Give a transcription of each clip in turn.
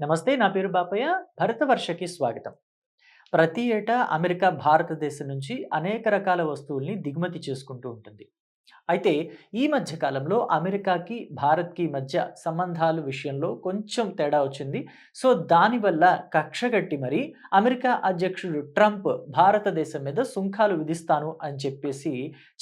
నమస్తే నా పేరు బాపయ్య. భరతవర్షకి స్వాగతం. ప్రతి ఏటా అమెరికా భారతదేశం నుంచి అనేక రకాల వస్తువుల్ని దిగుమతి చేసుకుంటూ ఉంటుంది. అయితే ఈ మధ్య కాలంలో అమెరికాకి భారత్కి మధ్య సంబంధాలు విషయంలో కొంచెం తేడా వచ్చింది. సో దానివల్ల కక్షగట్టి మరి అమెరికా అధ్యక్షుడు ట్రంప్ భారతదేశం మీద సుంకాలు విధిస్తాను అని చెప్పేసి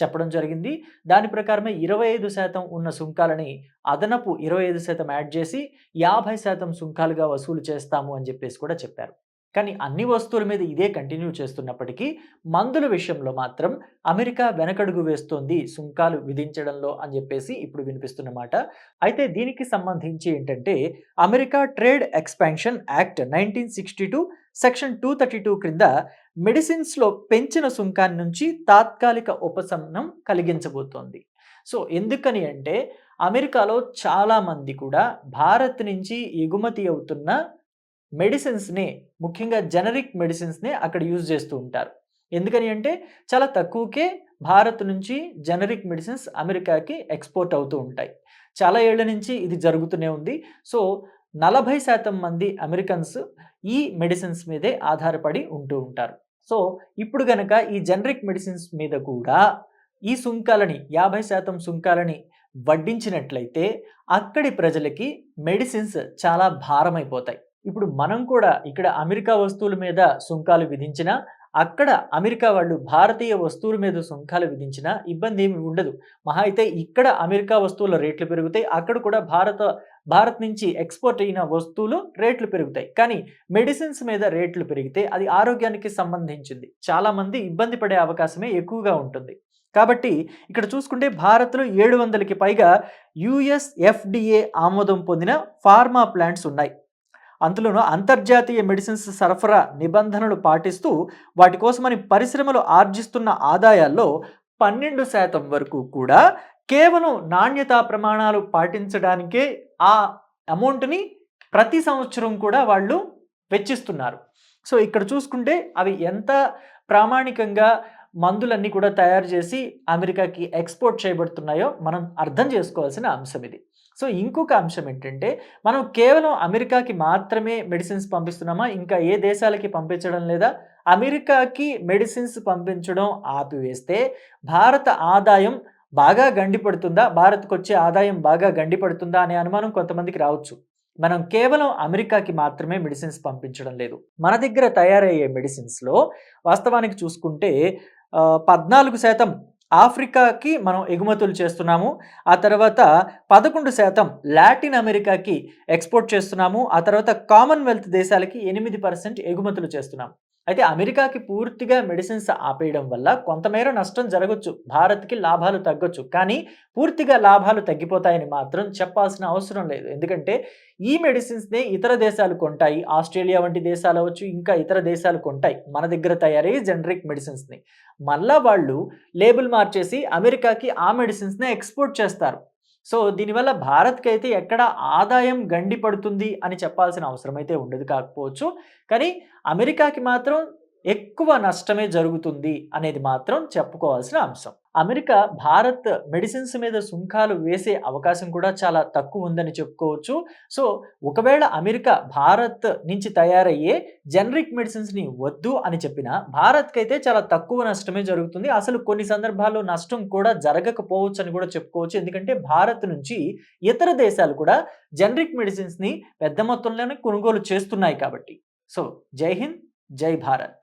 చెప్పడం జరిగింది. దాని ప్రకారమే ఇరవై ఐదు శాతం ఉన్న సుంకాలని అదనపు ఇరవై ఐదు శాతం యాడ్ చేసి యాభై శాతం సుంకాలుగా వసూలు చేస్తాము అని చెప్పేసి కూడా చెప్పారు. కానీ అన్ని వస్తువుల మీద ఇదే కంటిన్యూ చేస్తున్నప్పటికీ మందుల విషయంలో మాత్రం అమెరికా వెనకడుగు వేస్తోంది సుంకాలు విధించడంలో అని చెప్పేసి ఇప్పుడు వినిపిస్తున్నమాట అయితే దీనికి సంబంధించి ఏంటంటే America trade expansion act nineteen sixty two section two thirty two క్రింద మెడిసిన్స్లో పెంచిన సుంకాన్ని నుంచి తాత్కాలిక ఉపశమనం కలిగించబోతోంది. సో ఎందుకని అంటే అమెరికాలో చాలామంది కూడా భారత్ నుంచి ఎగుమతి అవుతున్న మెడిసిన్స్ని ముఖ్యంగా జనరిక్ మెడిసిన్స్ని అక్కడ యూజ్ చేస్తూ ఉంటారు. ఎందుకని అంటే చాలా తక్కువకే భారత్ నుంచి జనరిక్ మెడిసిన్స్ అమెరికాకి ఎక్స్పోర్ట్ అవుతూ ఉంటాయి. చాలా ఏళ్ళ నుంచి ఇది జరుగుతూనే ఉంది. సో నలభై శాతం మంది అమెరికన్స్ ఈ మెడిసిన్స్ మీదే ఆధారపడి ఉంటూ ఉంటారు. సో ఇప్పుడు గనక ఈ జనరిక్ మెడిసిన్స్ మీద కూడా ఈ సుంకాలని యాభై శాతం సుంకాలని వడ్డించినట్లయితే అక్కడి ప్రజలకి మెడిసిన్స్ చాలా భారమైపోతాయి. ఇప్పుడు మనం కూడా ఇక్కడ అమెరికా వస్తువుల మీద సుంకాలు విధించినా అక్కడ అమెరికా వాళ్ళు భారతీయ వస్తువుల మీద సుంకాలు విధించినా ఇబ్బంది ఏమి ఉండదు. మహా అయితే ఇక్కడ అమెరికా వస్తువుల రేట్లు పెరుగుతాయి అక్కడ కూడా భారత భారత్ నుంచి ఎక్స్పోర్ట్ అయిన వస్తువులు రేట్లు పెరుగుతాయి. కానీ మెడిసిన్స్ మీద రేట్లు పెరిగితే అది ఆరోగ్యానికి సంబంధించింది. చాలామంది ఇబ్బంది పడే అవకాశమే ఎక్కువగా ఉంటుంది. కాబట్టి ఇక్కడ చూసుకుంటే భారత్లో ఏడు వందలకి పైగా యుఎస్ ఎఫ్డిఏ ఆమోదం పొందిన ఫార్మా ప్లాంట్స్ ఉన్నాయి. అందులోనూ అంతర్జాతీయ మెడిసిన్స్ సరఫరా నిబంధనలు పాటిస్తూ వాటి కోసమని పరిశ్రమలు ఆర్జిస్తున్న ఆదాయాల్లో పన్నెండు శాతం వరకు కూడా కేవలం నాణ్యతా ప్రమాణాలు పాటించడానికే ఆ అమౌంట్ని ప్రతి సంవత్సరం కూడా వాళ్ళు వెచ్చిస్తున్నారు. సో ఇక్కడ చూసుకుంటే అవి ఎంత ప్రామాణికంగా మందులన్నీ కూడా తయారు చేసి అమెరికాకి ఎక్స్పోర్ట్ చేయబడుతున్నాయో మనం అర్థం చేసుకోవాల్సిన అంశం ఇది. సో ఇంకొక అంశం ఏంటంటే మనం కేవలం అమెరికాకి మాత్రమే మెడిసిన్స్ పంపిస్తున్నామా? ఇంకా ఏ దేశాలకి పంపించడం లేదా? అమెరికాకి మెడిసిన్స్ పంపించడం ఆపివేస్తే భారత ఆదాయం బాగా గండిపడుతుందా? భారత్కు వచ్చే ఆదాయం బాగా గండిపడుతుందా అనే అనుమానం కొంతమందికి రావచ్చు. మనం కేవలం అమెరికాకి మాత్రమే మెడిసిన్స్ పంపించడం లేదు. మన దగ్గర తయారయ్యే మెడిసిన్స్లో వాస్తవానికి చూసుకుంటే పద్నాలుగు శాతం ఆఫ్రికాకి మనం ఎగుమతులు చేస్తున్నాము ఆ తర్వాత పదకొండు శాతం లాటిన్ అమెరికాకి ఎక్స్పోర్ట్ చేస్తున్నాము ఆ తర్వాత కామన్వెల్త్ దేశాలకి ఎనిమిది పర్సెంట్ ఎగుమతులు చేస్తున్నాము. అయితే అమెరికాకి పూర్తిగా మెడిసిన్స్ ఆపేయడం వల్ల కొంతమేర నష్టం జరగచ్చు భారత్కి లాభాలు తగ్గొచ్చు. కానీ పూర్తిగా లాభాలు తగ్గిపోతాయని మాత్రం చెప్పాల్సిన అవసరం లేదు. ఎందుకంటే ఈ మెడిసిన్స్నే ఇతర దేశాలు కొంటాయి. ఆస్ట్రేలియా వంటి దేశాలు అవ్వచ్చు ఇంకా ఇతర దేశాలు కొంటాయి. మన దగ్గర తయారయ్యే జనరిక్ మెడిసిన్స్ని. మళ్ళా వాళ్ళు లేబుల్ మార్చేసి అమెరికాకి ఆ మెడిసిన్స్నే ఎక్స్పోర్ట్ చేస్తారు. సో దీనివల్ల భారత్కి అయితే ఎక్కడ ఆదాయం గండి పడుతుంది అని చెప్పాల్సిన అవసరం అయితే ఉండదు కాకపోవచ్చు. కానీ అమెరికాకి మాత్రం ఎక్కువ నష్టమే జరుగుతుంది అనేది మాత్రం చెప్పుకోవాల్సిన అంశం. అమెరికా భారత్ మెడిసిన్స్ మీద సుంకాలు వేసే అవకాశం కూడా చాలా తక్కువ ఉందని చెప్పుకోవచ్చు. సో ఒకవేళ అమెరికా భారత్ నుంచి తయారయ్యే జనరిక్ మెడిసిన్స్ని వద్దు అని చెప్పిన భారత్కి అయితే చాలా తక్కువ నష్టమే జరుగుతుంది. అసలు కొన్ని సందర్భాల్లో నష్టం కూడా జరగకపోవచ్చు అని కూడా చెప్పుకోవచ్చు. ఎందుకంటే భారత్ నుంచి ఇతర దేశాలు కూడా జనరిక్ మెడిసిన్స్ని పెద్ద మొత్తంలోనే కొనుగోలు చేస్తున్నాయి కాబట్టి. సో జై హింద్ జై భారత్.